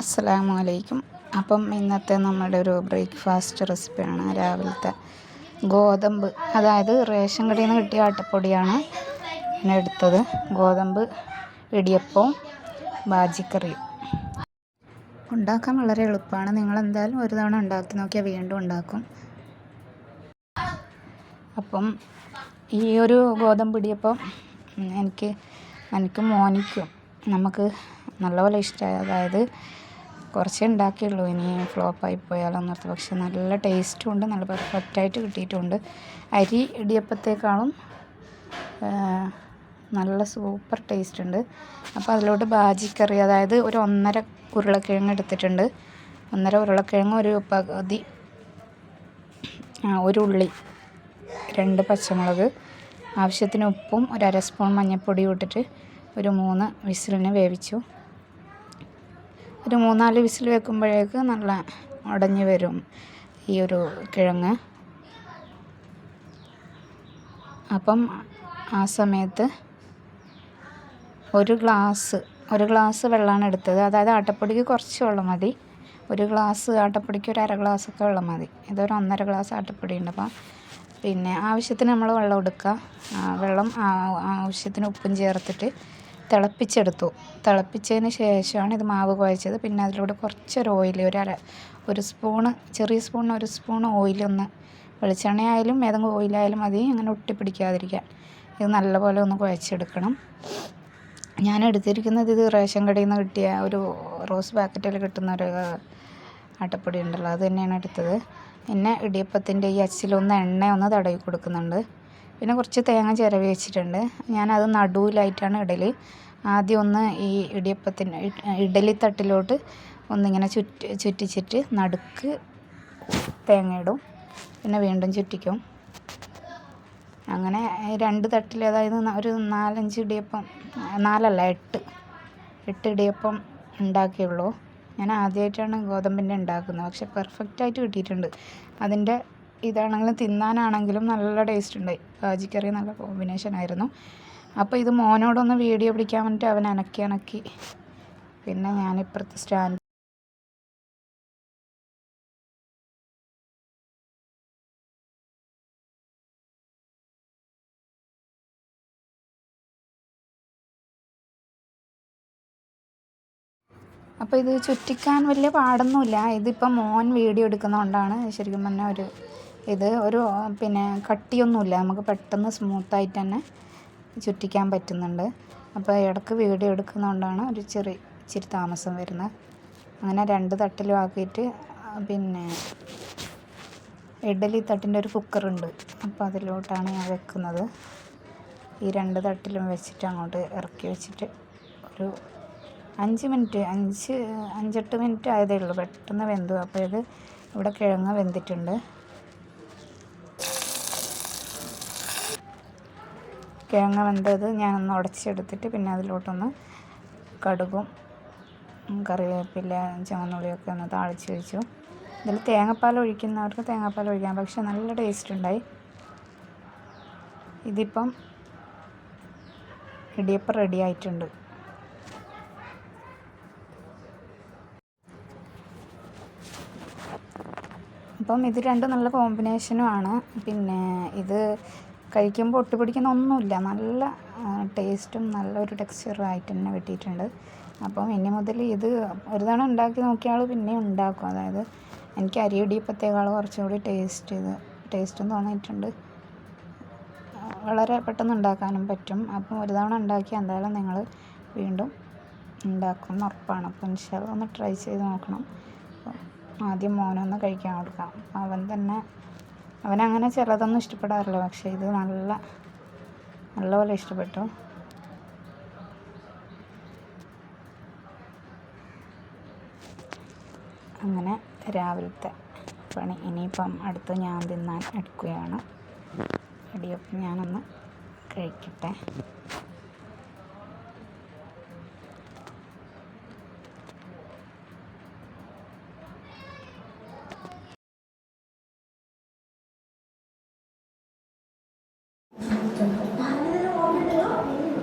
അസ്സലാമു അലൈക്കും അപ്പം ഇന്നത്തെ നമ്മുടെ ഒരു ബ്രേക്ക്ഫാസ്റ്റ് റെസിപ്പിയാണ് രാവിലത്തെ ഗോതമ്പ്. അതായത് റേഷൻ കടയിൽ നിന്ന് കിട്ടിയ ആട്ടപ്പൊടിയാണ് ഞാൻ എടുത്തത്. ഗോതമ്പ് ഇടിയപ്പവും ബാജിക്കറിയും. ഉണ്ടാക്കാൻ വളരെ എളുപ്പമാണ്. നിങ്ങൾ എന്തായാലും ഒരു തവണ ഉണ്ടാക്കി നോക്കിയാൽ വീണ്ടും ഉണ്ടാക്കും. അപ്പം ഈ ഒരു ഗോതമ്പ് ഇടിയപ്പം എനിക്ക് എനിക്കും മോനിക്കും. നമുക്ക് നല്ലപോലെ ഇഷ്ടമായി. അതായത് കുറച്ചേ ഉണ്ടാക്കിയുള്ളൂ. ഇനി ഫ്ലോപ്പായി പോയാലോന്ന് ഓർത്ത് പക്ഷെ നല്ല ടേസ്റ്റും ഉണ്ട്. നല്ല പെർഫെക്റ്റായിട്ട് കിട്ടിയിട്ടുമുണ്ട് അരി ഇടിയപ്പത്തേക്കാളും നല്ല സൂപ്പർ ടേസ്റ്റ് ഉണ്ട്. അപ്പോൾ അതിലോട്ട് ബാജിക്കറി അതായത് ഒരു ഒന്നര ഉരുളക്കിഴങ്ങ് എടുത്തിട്ടുണ്ട്. ഒന്നര ഉരുളക്കിഴങ്ങ് ഒരു പകുതി ഒരു ഉള്ളി രണ്ട് പച്ചമുളക് ആവശ്യത്തിന് ഉപ്പും ഒരു അര സ്പൂൺ മഞ്ഞൾപ്പൊടിയും ഇട്ടിട്ട് ഒരു മൂന്ന് വിസിലിന് വേവിച്ചു. ഒരു മൂന്നാൽ വിസിൽ വെക്കുമ്പോഴേക്ക് നല്ല ഉടഞ്ഞു വരും ഈ ഒരു കിഴങ്ങ്. അപ്പം ആ സമയത്ത് ഒരു ഗ്ലാസ് ഒരു ഗ്ലാസ് വെള്ളമാണ് എടുത്തത്. അതായത് ആട്ടപ്പൊടിക്ക് കുറച്ച് വെള്ളം മതി. ഒരു ഗ്ലാസ് ആട്ടപ്പൊടിക്ക് ഒരു അര ഗ്ലാസ്സൊക്കെ വെള്ളം മതി. ഇതൊരു ഒന്നര ഗ്ലാസ് ആട്ടപ്പൊടി ഉണ്ട് അപ്പം പിന്നെ ആവശ്യത്തിന് നമ്മൾ വെള്ളം എടുക്കുക. വെള്ളം ആവശ്യത്തിന് ഉപ്പും ചേർത്തിട്ട് തിളപ്പിച്ചെടുത്തു. തിളപ്പിച്ചതിന് ശേഷമാണ് ഇത് മാവ് കുഴച്ചത്. പിന്നെ അതിലൂടെ കുറച്ചൊരു ഓയിൽ ഒരു അര ഒരു സ്പൂണ് ചെറിയ സ്പൂണിന് ഒരു സ്പൂൺ ഓയിലൊന്ന് വെളിച്ചെണ്ണ ആയാലും ഏതെങ്കിലും ഓയിലായാലും മതി. അങ്ങനെ ഒട്ടിപ്പിടിക്കാതിരിക്കാൻ. ഇത് നല്ലപോലെ ഒന്ന് കുഴച്ചെടുക്കണം. ഞാൻ എടുത്തിരിക്കുന്നത് ഇത് റേഷൻ കടയിൽ നിന്ന് കിട്ടിയ ഒരു റോസ് പാക്കറ്റിൽ കിട്ടുന്ന ഒരു ആട്ടപ്പൊടി ഉണ്ടല്ലോ അത് തന്നെയാണ് എടുത്തത്. പിന്നെ ഇടിയപ്പത്തിന്റെ ഈ അച്ചിലൊന്ന് എണ്ണ ഒന്ന് തടവി കൊടുക്കുന്നുണ്ട്. പിന്നെ കുറച്ച് തേങ്ങ ചിരവി വെച്ചിട്ടുണ്ട്. ഞാനത് നടുവിലായിട്ടാണ് ഇടൽ ആദ്യം ഒന്ന് ഈ ഇടിയപ്പത്തിന് ഇഡലി തട്ടിലോട്ട് ഒന്നിങ്ങനെ ചുറ്റി ചുറ്റിച്ചിട്ട് നടുക്ക് തേങ്ങ ഇടും പിന്നെ വീണ്ടും ചുറ്റിക്കും. അങ്ങനെ രണ്ട് തട്ടിൽ അതായത് ഒരു നാലഞ്ച് ഇടിയപ്പം നാലല്ല എട്ട് എട്ട് ഇടിയപ്പം ഉണ്ടാക്കിയുള്ളൂ. ഞാൻ ആദ്യമായിട്ടാണ് ഗോതമ്പിന്റെ ഉണ്ടാക്കുന്നത്. പക്ഷെ പെർഫെക്റ്റായിട്ട് കിട്ടിയിട്ടുണ്ട്. അതിന്റെ ഇതാണെങ്കിലും തിന്നാനാണെങ്കിലും നല്ല ടേസ്റ്റ് ഉണ്ട് കാജിക്കറി നല്ല കോമ്പിനേഷൻ ആയിരുന്നു. അപ്പോൾ ഇത് മോനോടൊന്ന് വീഡിയോ പിടിക്കാൻ വേണ്ടിയിട്ട് അവൻ അനക്കി അനക്കി. പിന്നെ ഞാനിപ്പുറത്ത് സ്റ്റാൻഡ് അപ്പോൾ ഇത് ചുറ്റിക്കാൻ വലിയ പാടൊന്നുമില്ല. ഇതിപ്പോൾ മോൻ വീഡിയോ എടുക്കുന്നതുകൊണ്ടാണ് ശരിക്കും പറഞ്ഞാൽ ഒരു ഇത് ഒരു പിന്നെ കട്ടിയൊന്നുമില്ല. നമുക്ക് പെട്ടെന്ന് സ്മൂത്തായിട്ട് തന്നെ ചുറ്റിക്കാൻ പറ്റുന്നുണ്ട്. അപ്പോൾ ഇടയ്ക്ക് വീഡിയോ എടുക്കുന്നതുകൊണ്ടാണ് ഒരു ചെറിയ ഇച്ചിരി താമസം വരുന്നത്. അങ്ങനെ രണ്ട് തട്ടിലും ആക്കിയിട്ട് പിന്നെ ഇഡലി തട്ടിന്റെ ഒരു കുക്കറുണ്ട്. അപ്പോൾ അതിലോട്ടാണ് ഞാൻ വെക്കുന്നത്. ഈ രണ്ട് തട്ടിലും വെച്ചിട്ട് അങ്ങോട്ട് ഇറക്കി വെച്ചിട്ട് ഒരു അഞ്ച് മിനിറ്റ് അഞ്ച് അഞ്ചെട്ട് മിനിറ്റ് ആയതേ ഉള്ളൂ. പെട്ടെന്ന് വെന്തു. അപ്പോൾ ഇത് ഇവിടെ കിഴങ്ങ് വെന്തിട്ടുണ്ട്. കിഴങ്ങ് വെന്തത് ഞാനൊന്ന് ഉടച്ചെടുത്തിട്ട് പിന്നെ അതിലോട്ടൊന്ന് കടുകും കറിവേപ്പില ചുവന്നുള്ളിയൊക്കെ ഒന്ന് താളിച്ച് വെച്ചു. ഇതിൽ തേങ്ങാപ്പാൽ ഒഴിക്കുന്നവർക്ക് തേങ്ങാപ്പാൽ ഒഴിക്കാം പക്ഷെ നല്ല ടേസ്റ്റ് ഉണ്ടായി. ഇതിപ്പം ഇടിയപ്പം റെഡി ആയിട്ടുണ്ട്. അപ്പം ഇത് രണ്ടും നല്ല കോമ്പിനേഷനുമാണ് പിന്നെ ഇത് കഴിക്കുമ്പോൾ ഒട്ടിപ്പിടിക്കുന്ന ഒന്നുമില്ല. നല്ല ടേസ്റ്റും നല്ലൊരു ടെക്സ്ചറും ആയിട്ട് തന്നെ കിട്ടിയിട്ടുണ്ട് അപ്പം ഇനി മുതൽ ഇത് ഒരു തവണ ഉണ്ടാക്കി നോക്കിയാൽ പിന്നെ ഉണ്ടാക്കും. അതായത് എനിക്ക് അരി ഇടിയപ്പത്തേക്കാൾ കുറച്ചുകൂടി ടേസ്റ്റ് ഇത് ടേസ്റ്റും തോന്നിയിട്ടുണ്ട്. വളരെ പെട്ടെന്ന് ഉണ്ടാക്കാനും പറ്റും. അപ്പം ഒരു തവണ ഉണ്ടാക്കി എന്തായാലും നിങ്ങൾ വീണ്ടും ഉണ്ടാക്കും എന്ന് ഉറപ്പാണ്. അപ്പം ഇൻഷാല്ല ഒന്ന് ട്രൈ ചെയ്ത് നോക്കണം. ആദ്യം മോനൊന്ന് കഴിക്കാൻ കൊടുക്കാം. അവൻ തന്നെ അവനങ്ങനെ ചിലതൊന്നും ഇഷ്ടപ്പെടാറില്ല. പക്ഷേ ഇത് നല്ല നല്ലപോലെ ഇഷ്ടപ്പെട്ടു. അങ്ങനെ രാവിലത്തെ പണി. ഇനിയിപ്പം അടുത്ത് ഞാൻ തിന്നാൻ എടുക്കുകയാണ് ഇടിയപ്പം ഞാനൊന്ന് കഴിക്കട്ടെ. చెప్తున్నాను